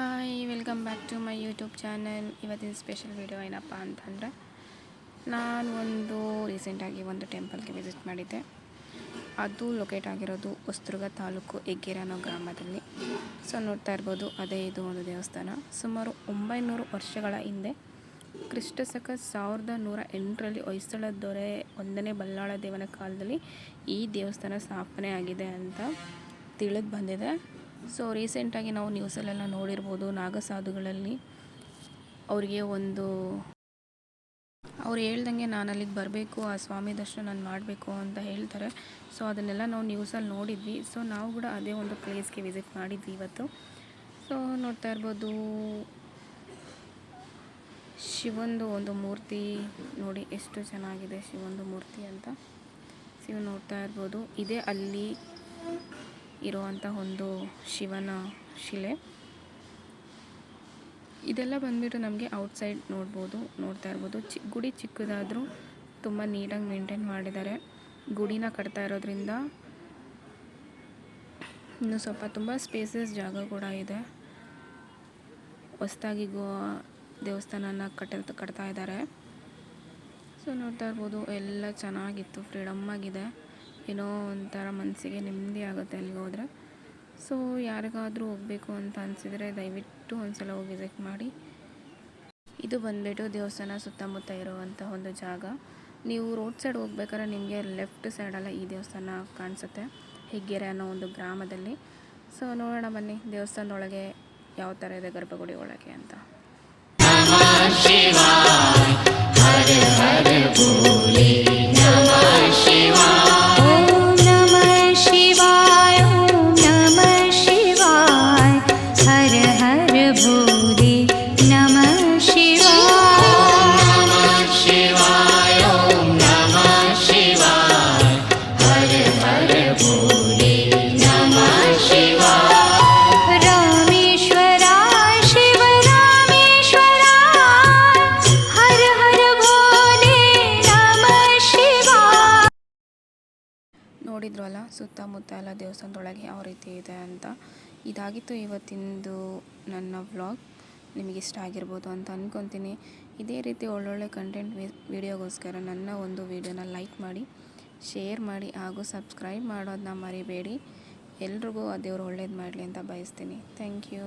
Hi welcome back to my YouTube channel ಇವತ್ತಿನ special video ಏನಪ್ಪ ಅಂತಂದರೆ, ನಾನು ಒಂದು ರೀಸೆಂಟಾಗಿ ಒಂದು ಟೆಂಪಲ್ಗೆ ವಿಸಿಟ್ ಮಾಡಿದ್ದೆ. ಅದು ಲೊಕೇಟ್ ಆಗಿರೋದು ಹೊಸದುರ್ಗ ತಾಲೂಕು ಹೆಗ್ಗೆರೆ ಅನ್ನೋ ಗ್ರಾಮದಲ್ಲಿ. ಸೊ ನೋಡ್ತಾ ಇರ್ಬೋದು, ಅದೇ ಇದು ಒಂದು ದೇವಸ್ಥಾನ. ಸುಮಾರು ಒಂಬೈನೂರು ವರ್ಷಗಳ ಹಿಂದೆ ಕ್ರಿಸ್ತ ಸಕ ಸಾವಿರದ ನೂರ ಎಂಟರಲ್ಲಿ ಹೊಯ್ಸಳ ದೊರೆ ಒಂದನೇ ಬಲ್ಲಾಳ ದೇವನ ಕಾಲದಲ್ಲಿ ಈ ದೇವಸ್ಥಾನ ಸ್ಥಾಪನೆ ಆಗಿದೆ ಅಂತ ತಿಳಿದು ಬಂದಿದೆ. ಸೊ ರೀಸೆಂಟಾಗಿ ನಾವು ನ್ಯೂಸಲ್ಲೆಲ್ಲ ನೋಡಿರ್ಬೋದು ನಾಗಸಾಧುಗಳಲ್ಲಿ. ಅವರಿಗೆ ಒಂದು ಅವ್ರು ಹೇಳ್ದಂಗೆ ನಾನು ಅಲ್ಲಿಗೆ ಬರಬೇಕು, ಆ ಸ್ವಾಮಿ ದರ್ಶನ ನಾನು ಮಾಡಬೇಕು ಅಂತ ಹೇಳ್ತಾರೆ. ಸೊ ಅದನ್ನೆಲ್ಲ ನಾವು ನ್ಯೂಸಲ್ಲಿ ನೋಡಿದ್ವಿ. ಸೊ ನಾವು ಕೂಡ ಅದೇ ಒಂದು ಪ್ಲೇಸ್ಗೆ ವಿಸಿಟ್ ಮಾಡಿದ್ವಿ ಇವತ್ತು. ಸೊ ನೋಡ್ತಾ ಇರ್ಬೋದು ಶಿವಂದು ಒಂದು ಮೂರ್ತಿ ನೋಡಿ, ಎಷ್ಟು ಚೆನ್ನಾಗಿದೆ ಶಿವಂದು ಮೂರ್ತಿ ಅಂತ. ಶಿವ ನೋಡ್ತಾ ಇರ್ಬೋದು. ಇದೇ ಅಲ್ಲಿ ಇರುವಂಥ ಒಂದು ಶಿವನ ಶಿಲೆ. ಇದೆಲ್ಲ ಬಂದುಬಿಟ್ಟು ನಮಗೆ ಔಟ್ಸೈಡ್ ನೋಡ್ಬೋದು, ನೋಡ್ತಾ ಇರ್ಬೋದು. ಚಿ, ಗುಡಿ ಚಿಕ್ಕದಾದರೂ ತುಂಬ ನೀಟಾಗಿ ಮೇಂಟೈನ್ ಮಾಡಿದ್ದಾರೆ. ಗುಡಿನ ಕಟ್ತಾ ಇರೋದ್ರಿಂದ ಇನ್ನು ಸ್ವಲ್ಪ ತುಂಬ ಸ್ಪೇಸಸ್ ಜಾಗ ಕೂಡ ಇದೆ. ಹೊಸ್ದಾಗಿ ಗೋ, ದೇವಸ್ಥಾನನ ಕಟ್ಟ ಕಟ್ತಾ ಇದ್ದಾರೆ. ಸೊ ನೋಡ್ತಾ ಇರ್ಬೋದು, ಎಲ್ಲ ಚೆನ್ನಾಗಿತ್ತು ಫ್ರೀಡಮ್ ಆಗಿದೆ. ಏನೋ ಒಂಥರ ಮನಸ್ಸಿಗೆ ನೆಮ್ಮದಿ ಆಗುತ್ತೆ ಅಲ್ಲಿಗೆ ಹೋದರೆ ಸೊ ಯಾರಿಗಾದರೂ ಹೋಗಬೇಕು ಅಂತ ಅನಿಸಿದರೆ ದಯವಿಟ್ಟು ಒಂದ್ಸಲ ಹೋಗಿ ವಿಸಿಟ್ ಮಾಡಿ. ಇದು ಬಂದುಬಿಟ್ಟು ದೇವಸ್ಥಾನ ಸುತ್ತಮುತ್ತ ಇರುವಂಥ ಒಂದು ಜಾಗ. ನೀವು ರೋಡ್ ಸೈಡ್ ಹೋಗ್ಬೇಕಾದ್ರೆ ನಿಮಗೆ ಲೆಫ್ಟ್ ಸೈಡಲ್ಲ ಈ ದೇವಸ್ಥಾನ ಕಾಣಿಸುತ್ತೆ. ಹೆಗ್ಗೆರೆ ಅನ್ನೋ ಒಂದು ಗ್ರಾಮದಲ್ಲಿ. ಸೊ ನೋಡೋಣ ಬನ್ನಿ ದೇವಸ್ಥಾನದೊಳಗೆ ಯಾವ ಥರ ಇದೆ ಗರ್ಭಗುಡಿ ಒಳಗೆ ಅಂತ. ನೋಡಿದ್ರಲ್ಲ, ಸುತ್ತಮುತ್ತ ಎಲ್ಲ ದೇವಸ್ಥಾನದೊಳಗೆ ಯಾವ ರೀತಿ ಇದೆ ಅಂತ. ಇದಾಗಿತ್ತು ಇವತ್ತಿಂದು ನನ್ನ ವ್ಲಾಗ್. ನಿಮಗೆ ಇಷ್ಟ ಆಗಿರ್ಬೋದು ಅಂತ ಅಂದ್ಕೊತೀನಿ ಇದೇ ರೀತಿ ಒಳ್ಳೊಳ್ಳೆ ಕಂಟೆಂಟ್ ವಿಡಿಯೋಗೋಸ್ಕರ ನನ್ನ ಒಂದು ವಿಡಿಯೋನ ಲೈಕ್ ಮಾಡಿ ಶೇರ್ ಮಾಡಿ, ಹಾಗೂ ಸಬ್ಸ್ಕ್ರೈಬ್ ಮಾಡೋದನ್ನ ಮರಿಬೇಡಿ. ಎಲ್ರಿಗೂ ಆ ದೇವರು ಒಳ್ಳೇದು ಮಾಡಲಿ ಅಂತ ಬಯಸ್ತೀನಿ. Thank you